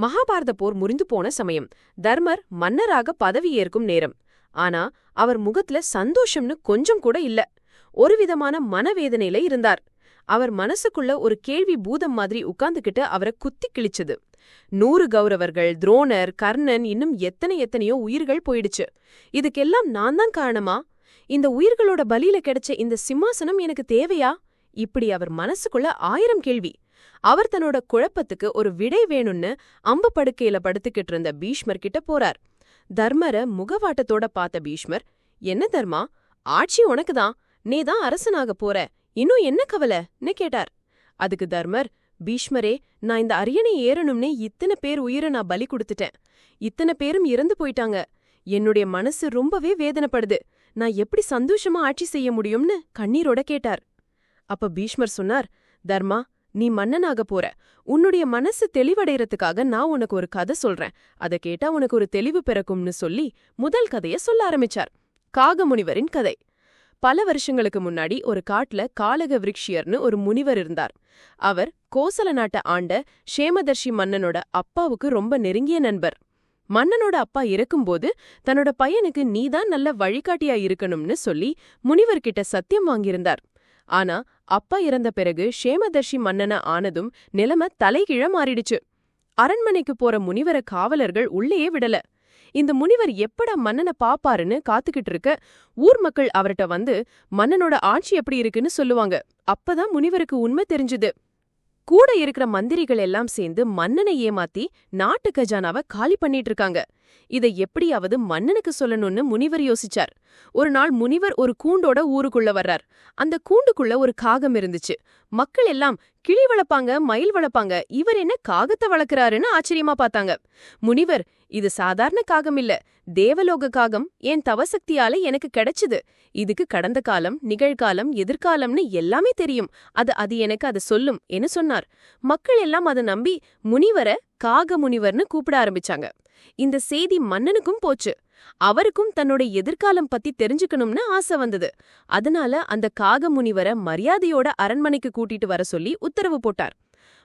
மகாபாரத போர் முறிந்து போன சமயம் தர்மர் மன்னராக பதவி ஏற்கும் நேரம். ஆனா அவர் முகத்துல சந்தோஷம்னு கொஞ்சம் கூட இல்ல. ஒரு விதமான மனவேதனையில இருந்தார். அவர் மனசுக்குள்ள ஒரு கேள்வி பூதம் மாதிரி உட்கார்ந்துகிட்டு அவரை குத்தி கிழிச்சது. நூறு கௌரவர்கள் துரோணர் கர்ணன் இன்னும் எத்தனை எத்தனையோ உயிர்கள் போயிடுச்சு. இதுக்கெல்லாம் நான் தான் காரணமா? இந்த உயிர்களோட பலியில கிடைச்ச இந்த சிம்மாசனம் எனக்கு தேவையா? இப்படி அவர் மனசுக்குள்ள ஆயிரம் கேள்வி. அவர் தன்னோட குழப்பத்துக்கு ஒரு விடை வேணும்னு அம்பு படுக்கையில படுத்துக்கிட்டு இருந்த பீஷ்மர் கிட்ட போறார். தர்மர முகவாட்டத்தோட பார்த்த பீஷ்மர் என்ன தர்மா? ஆட்சி உனக்குதான். நீ தான் அரசனாக போற. இன்னும் என்ன கவலைன்னு கேட்டார். அதுக்கு தர்மர் பீஷ்மரே நான் இந்த அரியணை ஏறணும்னே இத்தனை பேர் உயிரை நான் பலி கொடுத்துட்டேன். இத்தனை பேரும் இறந்து போயிட்டாங்க. என்னுடைய மனசு ரொம்பவே வேதனைப்படுது. நான் எப்படி சந்தோஷமா ஆட்சி செய்ய முடியும்னு கண்ணீரோட கேட்டார். அப்ப பீஷ்மர் சொன்னார் தர்மா நீ மன்னனாக போற. உன்னுடைய மனசு தெளிவடைறதுக்காக நான் உனக்கு ஒரு கதை சொல்றேன். அதை கேட்டா உனக்கு ஒரு தெளிவு பிறக்கும்னு சொல்லி முதல் கதைய சொல்ல ஆரம்பிச்சார். காகமுனிவரின் கதை. பல வருஷங்களுக்கு முன்னாடி ஒரு காட்டுல காலக விருக்ஷியர்னு ஒரு முனிவர் இருந்தார். அவர் கோசல நாட்டை ஆண்ட ஷேமதர்ஷி மன்னனோட அப்பாவுக்கு ரொம்ப நெருங்கிய நண்பர். மன்னனோட அப்பா இறக்கும்போது தன்னோட பையனுக்கு நீதான் நல்ல வழிகாட்டியா இருக்கணும்னு சொல்லி முனிவர்கிட்ட சத்தியம் வாங்கியிருந்தார். ஆனா அப்பா இறந்த பிறகு ஷேமதர்ஷி மன்னன ஆனதும் நிலைமை தலைகீழ மாறிடுச்சு. அரண்மனைக்கு போற முனிவர காவலர்கள் உள்ளேயே விடல. இந்த முனிவர் எப்படா மன்னனை பாப்பாருன்னு காத்துக்கிட்டு இருக்க ஊர் மக்கள் அவர்கிட்ட வந்து மன்னனோட ஆட்சி எப்படி இருக்குன்னு சொல்லுவாங்க. அப்பதான் முனிவருக்கு உண்மை தெரிஞ்சுது. கூட இருக்கிற மந்திரிகள் எல்லாம் சேர்ந்து மன்னனை ஏமாத்தி நாட்டு கஜானாவை காலி பண்ணிட்டு இருக்காங்க. இதை எப்படியாவது மன்னனுக்கு சொல்லணும்னு முனிவர் யோசிச்சார். ஒரு நாள் முனிவர் ஒரு கூண்டோட ஊருக்குள்ள வர்றார். அந்த கூண்டுக்குள்ள ஒரு காகம் இருந்துச்சு. மக்கள் எல்லாம் கிளி வளர்ப்பாங்க மயில் வளர்ப்பாங்க இவர் என்ன காகத்தை வளர்க்கறாருன்னு ஆச்சரியமா பார்த்தாங்க. முனிவர் இது சாதாரண காகம் இல்ல. தேவலோக காகம் என் தவசக்தியால எனக்கு கிடைச்சுது? இதுக்கு கடந்த காலம் நிகழ்காலம் எதிர்காலம்னு எல்லாமே தெரியும். அது அது எனக்கு அதை சொல்லும் என்று சொன்னார். மக்கள் எல்லாம் அதை நம்பி முனிவரை காக முனிவர்னு கூப்பிட ஆரம்பிச்சாங்க. இந்த செய்தி மன்னனுக்கும் போச்சு. அவருக்கும் தன்னோட எதிர்காலம் பத்தி தெரிஞ்சுக்கணும்னு ஆசை வந்தது. அதனால அந்த காக முனிவரை மரியாதையோட அரண்மனைக்கு கூட்டிட்டு வர சொல்லி உத்தரவு போட்டார்.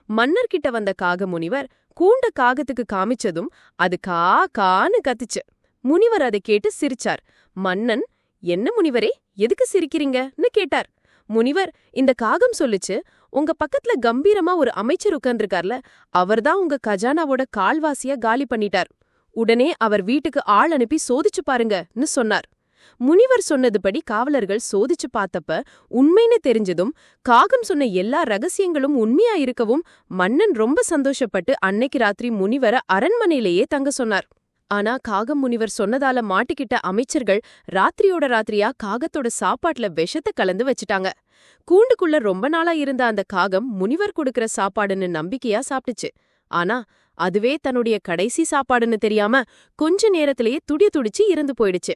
மன்னர்கிட்ட வந்த காக முனிவர் கூண்ட காகத்துக்கு காமிச்சதும் அது கா கான்னு கத்துச்சு. முனிவர் அதை கேட்டு சிரிச்சார். மன்னன் என்ன முனிவரே எதுக்கு சிரிக்கிறீங்கன்னு கேட்டார். முனிவர் இந்த காகம் சொல்லுச்சு உங்க பக்கத்துல கம்பீரமா ஒரு அமைச்சர் உட்கார்ந்துருக்கார்ல அவர்தான் உங்க கஜானாவோட கால்வாசிய காலி பண்ணிட்டார். உடனே அவர் வீட்டுக்கு ஆள் அனுப்பி சோதிச்சு பாருங்கன்னு சொன்னார். முனிவர் சொன்னதுபடி காவலர்கள் சோதிச்சு பார்த்தப்ப உண்மைன்னு தெரிஞ்சதும் காகம் சொன்ன எல்லா ரகசியங்களும் உண்மையா இருக்கவும் மன்னன் ரொம்ப சந்தோஷப்பட்டு அன்னைக்கு ராத்திரி முனிவரை அரண்மனையிலேயே தங்க சொன்னார். ஆனா காகம் முனிவர் சொன்னதால மாட்டிக்கிட்ட அமைச்சர்கள் ராத்திரியோட ராத்திரியா காகத்தோட சாப்பாட்டுல விஷத்தை கலந்து வச்சுட்டாங்க. கூண்டுக்குள்ள ரொம்ப நாளா இருந்த அந்த காகம் முனிவர் கொடுக்கற சாப்பாடுன்னு நம்பிக்கையா சாப்பிட்டுச்சு. ஆனா அதுவே தன்னுடைய கடைசி சாப்பாடுன்னு தெரியாம கொஞ்ச நேரத்திலேயே துடி துடிச்சு இறந்து போயிடுச்சு.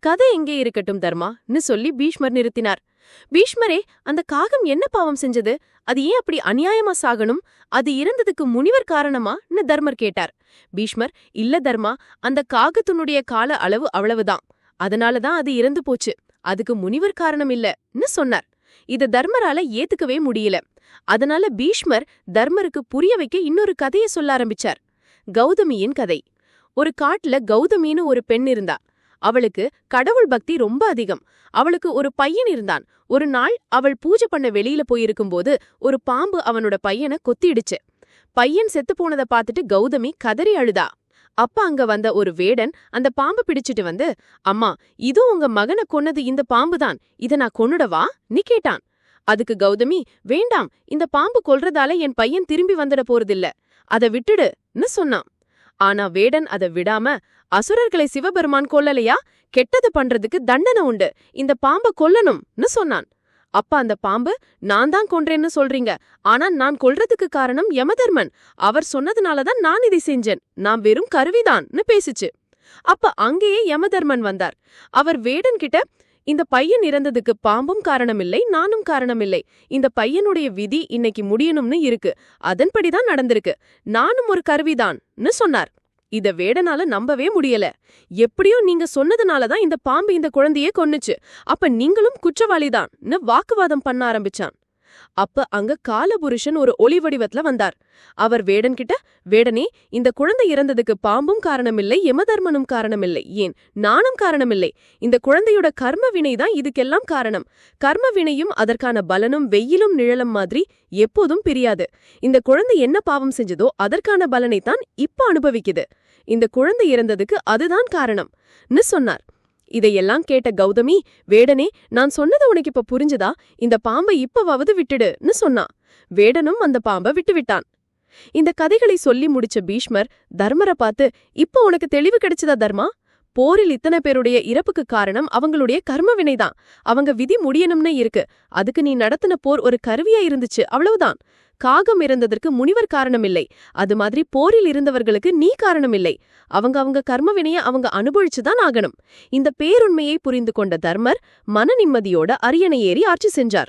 கதை எங்கே இருக்கட்டும் தர்மான்னு சொல்லி பீஷ்மர் நிறுத்தினார். பீஷ்மரே அந்த காகம் என்ன பாவம் செஞ்சது? அது ஏன் அப்படி அநியாயமா சாகணும்? அது இறந்ததுக்கு முனிவர் காரணமான்னு தர்மர் கேட்டார். பீஷ்மர் இல்ல தர்மா அந்த காகத்தினுடைய கால அளவு அவ்வளவுதான். அதனாலதான் அது இறந்து போச்சு. அதுக்கு முனிவர் காரணம் இல்லன்னு சொன்னார். இத தர்மரால ஏத்துக்கவே முடியல. அதனால பீஷ்மர் தர்மருக்கு புரிய வைக்க இன்னொரு கதைய சொல்ல ஆரம்பிச்சார். கௌதமியின் கதை. ஒரு காட்டுல கௌதமின்னு ஒரு பெண் இருந்தா அவளுக்கு கடவுள் பக்தி ரொம்ப அதிகம். அவளுக்கு ஒரு பையன் இருந்தான். ஒரு நாள் அவள் பூஜை பண்ண வெளியில போயிருக்கும்போது ஒரு பாம்பு அவனோட பையனை கொத்திடுச்சு. பையன் செத்து போனதை பார்த்துட்டு கௌதமி கதறி அழுதா. அப்ப அங்க வந்த ஒரு வேடன் அந்த பாம்பு பிடிச்சிட்டு வந்து அம்மா இது உங்க மகனை கொன்னது இந்த பாம்புதான். இத நான் கொன்னுடவா? நீ கேட்டான். அதுக்கு கௌதமி வேண்டாம். இந்த பாம்பு கொல்றதால என் பையன் திரும்பி வந்துட போறதில்ல. அத விட்டுடுன்னு சொன்னான். ஆனா வேடன் அத விடாம அசுரர்களை சிவபெருமான் கொல்லலையா? கெட்டது பண்றதுக்கு தண்டனை உண்டு. இந்த பாம்ப கொல்லணும்னு சொன்னான். அப்ப அந்த பாம்பு நான் தான் கொன்றேன்னு சொல்றீங்க. ஆனா நான் கொல்றதுக்கு காரணம் யமதர்மன். அவர் சொன்னதுனாலதான் நான் இதை செஞ்சேன். நான் வெறும் கருவிதான்னு பேசிச்சு. அப்ப அங்கேயே யமதர்மன் வந்தார். அவர் வேடன் கிட்ட இந்த பையன் இறந்ததுக்கு பாம்பும் காரணமில்லை நானும் காரணமில்லை. இந்த பையனுடைய விதி இன்னைக்கு முடியணும்னு இருக்கு. அதன்படிதான் நடந்திருக்கு. நானும் ஒரு கருவிதான்னு சொன்னார். இத வேடனால நம்பவே முடியல. எப்படியோ நீங்க சொன்னதுனாலதான் இந்த பாம்பு இந்த குழந்தையே கொன்னுச்சு. அப்ப நீங்களும் குற்றவாளிதான்னு வாக்குவாதம் பண்ண ஆரம்பிச்சான். அப்ப அங்க காலபுருஷன் ஒரு ஒளி வடிவத்துல வந்தார். அவர் வேடன் கிட்ட வேடனே இந்த குழந்தை இறந்ததுக்கு பாம்பும் காரணமில்லை யமதர்மனும் காரணமில்லை. ஏன்? நானும் காரணமில்லை. இந்த குழந்தையோட கர்ம வினை தான் இதுக்கெல்லாம் காரணம். கர்ம வினையும் அதற்கான பலனும் வெயிலும் நிழலும் மாதிரி எப்போதும் பிரியாது. இந்த குழந்தை என்ன பாவம் செஞ்சதோ அதற்கான பலனை தான் இப்ப அனுபவிக்குது. இந்த குழந்தை இறந்ததுக்கு அதுதான் காரணம்னு சொன்னார். இதையெல்லாம் கேட்ட கௌதமி வேடனே நான் சொன்னது உனக்கு இப்ப புரிஞ்சுதா? இந்த பாம்பை இப்பவாவது விட்டுடுன்னு சொன்னான் வேடனும் அந்த பாம்பை விட்டு விட்டான். இந்த கதைகளை சொல்லி முடிச்ச பீஷ்மர் தர்மரை பார்த்து இப்ப உனக்கு தெளிவு கிடைச்சதா தர்மா? போரில் இத்தனை பேருடைய இறப்புக்கு காரணம் அவங்களுடைய கர்ம வினைதான். அவங்க விதி முடியணும்னு இருக்கு. அதுக்கு நீ நடத்தின போர் ஒரு கருவியா இருந்துச்சு அவ்வளவுதான். காகம் இறந்ததற்கு முனிவர் காரணமில்லை. அது மாதிரி போரில் இருந்தவர்களுக்கு நீ காரணமில்லை. அவங்க அவங்க கர்மவினைய அவங்க அனுபவிச்சுதான் ஆகணும். இந்த பேருண்மையை புரிந்து கொண்ட தர்மர் மன நிம்மதியோட அரியணை ஏறி ஆட்சி செஞ்சார்.